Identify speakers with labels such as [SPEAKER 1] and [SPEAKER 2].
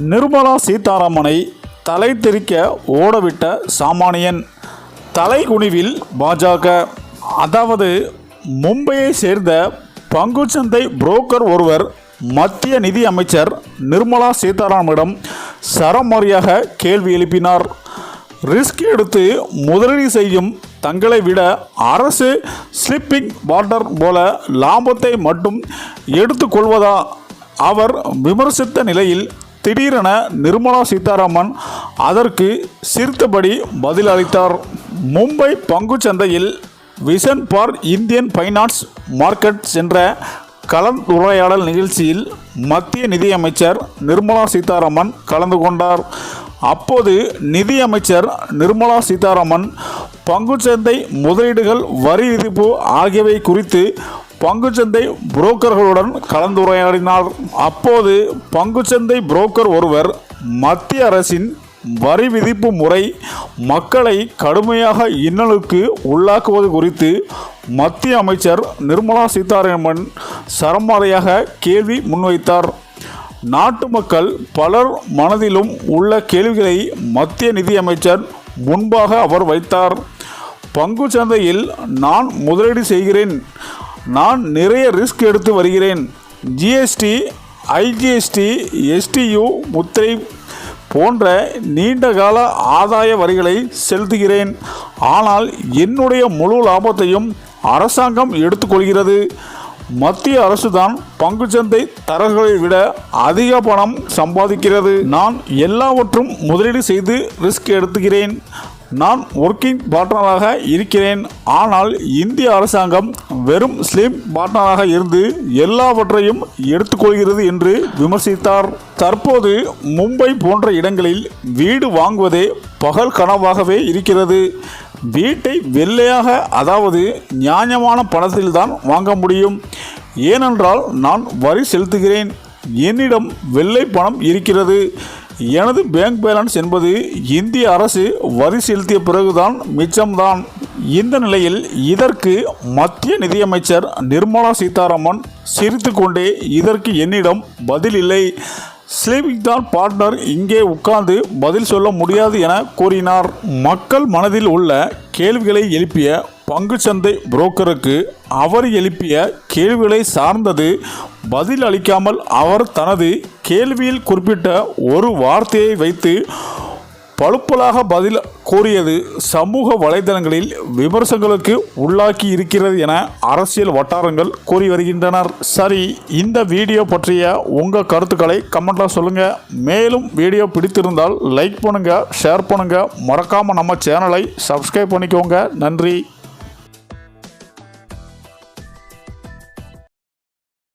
[SPEAKER 1] நிர்மலா சீதாராமனை தலை தெறிக்க ஓடவிட்ட சாமானியன் தலைகுனிவில் பாஜக. அதாவது மும்பையை சேர்ந்த பங்குச்சந்தை புரோக்கர் ஒருவர் மத்திய நிதி அமைச்சர் நிர்மலா சீதாராமனிடம் சரமாரியாக கேள்வி எழுப்பினார். ரிஸ்க் எடுத்து முதலீடு செய்யும் தங்களை விட அரசு ஸ்லிப்பிங் வாட்டர் போல லாபத்தை மட்டும் எடுத்துக்கொள்வதா? அவர் விமர்சித்த நிலையில் திடீரென நிர்மலா சீதாராமன் அதற்கு சிரித்தபடி பதிலளித்தார். மும்பை பங்குச் சந்தையில் vision for Indian finance markets என்ற கலந்துரையாடல் நிகழ்ச்சியில் மத்திய நிதியமைச்சர் நிர்மலா சீதாராமன் கலந்து கொண்டார். அப்போது நிதியமைச்சர் நிர்மலா சீதாராமன் பங்குச்சந்தை முதலீடுகள் வரி விதிப்பு ஆகியவை குறித்து பங்குச்சந்தை புரோக்கர்களுடன் கலந்துரையாடினார் அப்போது பங்குச்சந்தை புரோக்கர் ஒருவர் மத்திய அரசின் வரி விதிப்பு முறை மக்களை கடுமையாக இன்னலுக்கு உள்ளாக்குவது குறித்து மத்திய அமைச்சர் நிர்மலா சீதாராமன் சரமாரியாக கேள்வி முன்வைத்தார். நாட்டு மக்கள் பலர் மனதிலும் உள்ள கேள்விகளை மத்திய நிதியமைச்சர் முன்பாக அவர் வைத்தார். பங்கு சந்தையில் நான் முதலீடு செய்கிறேன். நான் நிறைய ரிஸ்க் எடுத்து வருகிறேன். ஜிஎஸ்டி ஐஜிஎஸ்டி எஸ்டியு முத்திரை போன்ற நீண்டகால ஆதாய வரிகளை செலுத்துகிறேன். ஆனால் என்னுடைய முழு லாபத்தையும் அரசாங்கம் எடுத்துக்கொள்கிறது. மத்திய அரசுதான் பங்குச்சந்தை தரகளை விட அதிக பணம் சம்பாதிக்கிறது. நான் எல்லாவற்றும் முதலீடு செய்து ரிஸ்க் எடுத்துகிறேன். நான் ஒர்க்கிங் பார்ட்னராக இருக்கிறேன். ஆனால் இந்திய அரசாங்கம் வெறும் ஸ்லிம் பார்ட்னராக இருந்து எல்லாவற்றையும் எடுத்துக்கொள்கிறது என்று விமர்சித்தார். தற்போது மும்பை போன்ற இடங்களில் வீடு வாங்குவதே பகல் கனவாகவே இருக்கிறது. வீட்டை வெள்ளையாக அதாவது நியாயமான பணத்தில்தான் வாங்க முடியும். ஏனென்றால் நான் வரி செலுத்துகிறேன். என்னிடம் வெள்ளை பணம் இருக்கிறது. எனது பேங்க் பேலன்ஸ் என்பது இந்திய அரசு வரி செலுத்திய பிறகுதான் மிச்சம்தான். இந்த நிலையில் இதற்கு மத்திய நிதியமைச்சர் நிர்மலா சீதாராமன் சிரித்துக்கொண்டே இதற்கு என்னிடம் பதில் இல்லை. ஸ்லீபிங் தான் பார்ட்னர் இங்கே உட்கார்ந்து பதில் சொல்ல முடியாது என கூறினார். மக்கள் மனதில் உள்ள கேள்விகளை எழுப்பிய பங்குச்சந்தை புரோக்கருக்கு அவர் எழுப்பிய கேள்விகளை சார்ந்தது பதில் அளிக்காமல் அவர் தனது கேள்வியில் குறிப்பிட்ட ஒரு வார்த்தையை வைத்து பழுப்பலாக பதில் கூறியது சமூக வலைதளங்களில் விமர்சனங்களுக்கு உள்ளாக்கி இருக்கிறது என அரசியல் வட்டாரங்கள் கூறி வருகின்றனர். சரி இந்த வீடியோ பற்றிய உங்கள் கருத்துக்களை கமெண்ட்டில் சொல்லுங்கள் மேலும் வீடியோ பிடித்திருந்தால் லைக் பண்ணுங்கள் ஷேர் பண்ணுங்கள் மறக்காமல் நம்ம சேனலை சப்ஸ்கிரைப் பண்ணிக்கோங்க. நன்றி.